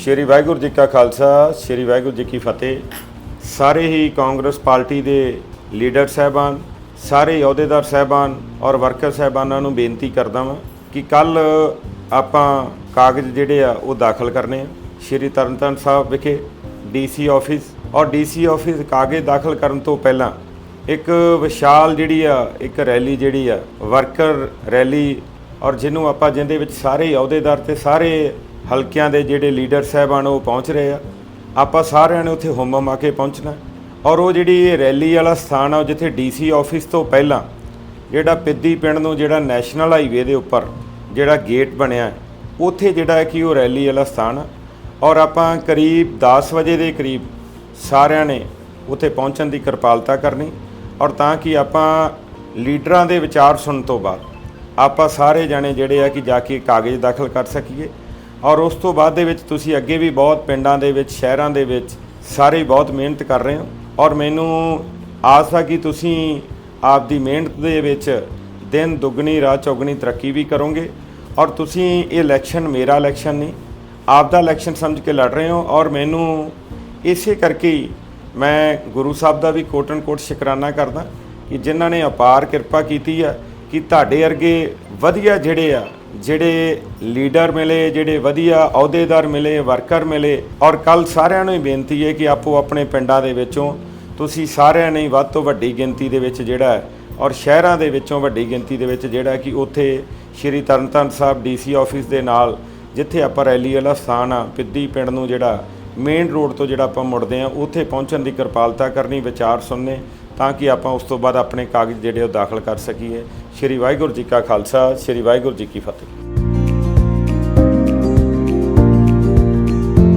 ਸ਼੍ਰੀ ਵਾਹਿਗੁਰੂ ਜੀ ਕਾ ਖਾਲਸਾ, ਸ਼੍ਰੀ ਵਾਹਿਗੁਰੂ ਜੀ ਕੀ ਫਤਿਹ। ਸਾਰੇ ਹੀ ਕਾਂਗਰਸ ਪਾਰਟੀ ਦੇ ਲੀਡਰ ਸਹਿਬਾਨ, ਸਾਰੇ ਅਹੁਦੇਦਾਰ ਸਹਿਬਾਨ ਔਰ ਵਰਕਰ ਸਹਿਬਾਨਾਂ ਨੂੰ ਬੇਨਤੀ ਕਰਦਾ ਵਾਂ ਕਿ ਕੱਲ ਆਪਾਂ ਕਾਗਜ਼ ਜਿਹੜੇ ਆ ਉਹ ਦਾਖਲ ਕਰਨੇ ਆ। ਸ਼੍ਰੀ ਤਰਨਤਾਰਨ ਸਾਹਿਬ ਵਿਖੇ ਡੀਸੀ ਆਫਿਸ ਔਰ ਡੀਸੀ ਆਫਿਸ ਕਾਗਜ਼ ਦਾਖਲ ਕਰਨ ਤੋਂ ਪਹਿਲਾਂ ਇੱਕ ਵਿਸ਼ਾਲ ਜਿਹੜੀ ਆ, ਇੱਕ ਰੈਲੀ ਜਿਹੜੀ ਆ, ਵਰਕਰ ਰੈਲੀ ਔਰ ਜਿਹਨੂੰ ਆਪਾਂ ਜਿੰਦੇ ਵਿੱਚ ਸਾਰੇ ਅਹੁਦੇਦਾਰ ਤੇ ਸਾਰੇ ਹਲਕਿਆਂ ਦੇ ਜਿਹੜੇ ਲੀਡਰ ਸਾਹਿਬਾਨ ਉਹ ਪਹੁੰਚ ਰਹੇ ਆ। ਆਪਾਂ ਸਾਰਿਆਂ ਨੇ ਉੱਥੇ ਹੁਮਮ ਆ ਕੇ ਪਹੁੰਚਣਾ। ਔਰ ਉਹ ਜਿਹੜੀ ਰੈਲੀ ਵਾਲਾ ਸਥਾਨ ਆ, ਉਹ ਜਿੱਥੇ ਡੀਸੀ ਆਫਿਸ ਤੋਂ ਪਹਿਲਾਂ ਜਿਹੜਾ ਪਿੱਦੀ ਪਿੰਡ ਨੂੰ ਜਿਹੜਾ ਨੈਸ਼ਨਲ ਹਾਈਵੇ ਦੇ ਉੱਪਰ ਜਿਹੜਾ ਗੇਟ ਬਣਿਆ ਉੱਥੇ ਜਿਹੜਾ ਕਿ ਉਹ ਰੈਲੀ ਵਾਲਾ ਸਥਾਨ ਆ। ਔਰ ਆਪਾਂ ਕਰੀਬ 10 ਵਜੇ ਦੇ ਕਰੀਬ ਸਾਰਿਆਂ ਨੇ ਉੱਥੇ ਪਹੁੰਚਣ ਦੀ ਕਿਰਪਾਲਤਾ ਕਰਨੀ। ਔਰ ਤਾਂ ਕਿ ਆਪਾਂ ਲੀਡਰਾਂ ਦੇ ਵਿਚਾਰ ਸੁਣਨ ਤੋਂ ਬਾਅਦ ਆਪਾਂ ਸਾਰੇ ਜਾਣੇ ਜਿਹੜੇ ਆ ਕਿ ਜਾ ਕੇ ਕਾਗਜ਼ ਦਾਖਲ ਕਰ ਸਕੀਏ। ਔਰ ਉਸ ਤੋਂ ਬਾਅਦ ਦੇ ਵਿੱਚ ਤੁਸੀਂ ਅੱਗੇ ਵੀ ਬਹੁਤ ਪਿੰਡਾਂ ਦੇ ਵਿੱਚ, ਸ਼ਹਿਰਾਂ ਦੇ ਵਿੱਚ ਸਾਰੇ ਬਹੁਤ ਮਿਹਨਤ ਕਰ ਰਹੇ ਹੋ। ਔਰ ਮੈਨੂੰ ਆਸ ਆ ਕਿ ਤੁਸੀਂ ਆਪ ਦੀ ਮਿਹਨਤ ਦੇ ਵਿੱਚ ਦਿਨ ਦੁੱਗਣੀ ਰਾਤ ਚੌਗਣੀ ਤਰੱਕੀ ਵੀ ਕਰੋਗੇ। ਔਰ ਤੁਸੀਂ ਇਹ ਇਲੈਕਸ਼ਨ ਮੇਰਾ ਇਲੈਕਸ਼ਨ ਨਹੀਂ ਆਪ ਦਾ ਇਲੈਕਸ਼ਨ ਸਮਝ ਕੇ ਲੜ ਰਹੇ ਹੋ। ਔਰ ਮੈਨੂੰ ਇਸੇ ਕਰਕੇ ਹੀ ਮੈਂ ਗੁਰੂ ਸਾਹਿਬ ਦਾ ਵੀ ਕੋਟਨ ਕੋਟ ਸ਼ੁਕਰਾਨਾ ਕਰਦਾ ਕਿ ਜਿਨ੍ਹਾਂ ਨੇ ਅਪਾਰ ਕਿਰਪਾ ਕੀਤੀ ਆ ਕਿ ਤੁਹਾਡੇ ਵਰਗੇ ਵਧੀਆ ਜਿਹੜੇ ਆ ਜਿਹੜੇ ਲੀਡਰ ਮਿਲੇ, ਜਿਹੜੇ ਵਧੀਆ ਅਹੁਦੇਦਾਰ ਮਿਲੇ, ਵਰਕਰ ਮਿਲੇ, ਔਰ ਕੱਲ ਸਾਰਿਆਂ ਨੂੰ ਹੀ ਬੇਨਤੀ ਹੈ ਕਿ ਆਪੋ ਆਪਣੇ ਪਿੰਡਾਂ ਦੇ ਵਿੱਚੋਂ ਤੁਸੀਂ ਸਾਰਿਆਂ ਨੇ ਵੱਧ ਤੋਂ ਵੱਡੀ ਗਿਣਤੀ ਦੇ ਵਿੱਚ ਜਿਹੜਾ ਔਰ ਸ਼ਹਿਰਾਂ ਦੇ ਵਿੱਚੋਂ ਵੱਡੀ ਗਿਣਤੀ ਦੇ ਵਿੱਚ ਜਿਹੜਾ ਕਿ ਉੱਥੇ ਸ਼੍ਰੀ ਤਰਨਤਾਰਨ ਸਾਹਿਬ ਡੀਸੀ ਆਫਿਸ ਦੇ ਨਾਲ, ਜਿੱਥੇ ਆਪਾਂ ਰੈਲੀ ਵਾਲਾ ਸਥਾਨ ਆ, ਪਿੱਦੀ ਪਿੰਡ ਨੂੰ ਜਿਹੜਾ ਮੇਨ ਰੋਡ ਤੋਂ ਜਿਹੜਾ ਆਪਾਂ ਮੁੜਦੇ ਆ, ਉੱਥੇ ਪਹੁੰਚਣ ਦੀ ਕਿਰਪਾਲਤਾ ਕਰਨੀ, ਵਿਚਾਰ ਸੁਣਨੇ ਤਾਂ ਕਿ ਆਪਾਂ ਉਸ ਤੋਂ ਬਾਅਦ ਆਪਣੇ ਕਾਗਜ਼ ਜਿਹੜੇ ਉਹ ਦਾਖਲ ਕਰ ਸਕੀਏ। ਸ਼੍ਰੀ ਵਾਹਿਗੁਰੂ ਜੀ ਕਾ ਖਾਲਸਾ, ਸ਼੍ਰੀ ਵਾਹਿਗੁਰੂ ਜੀ ਕੀ ਫਤਿਹ।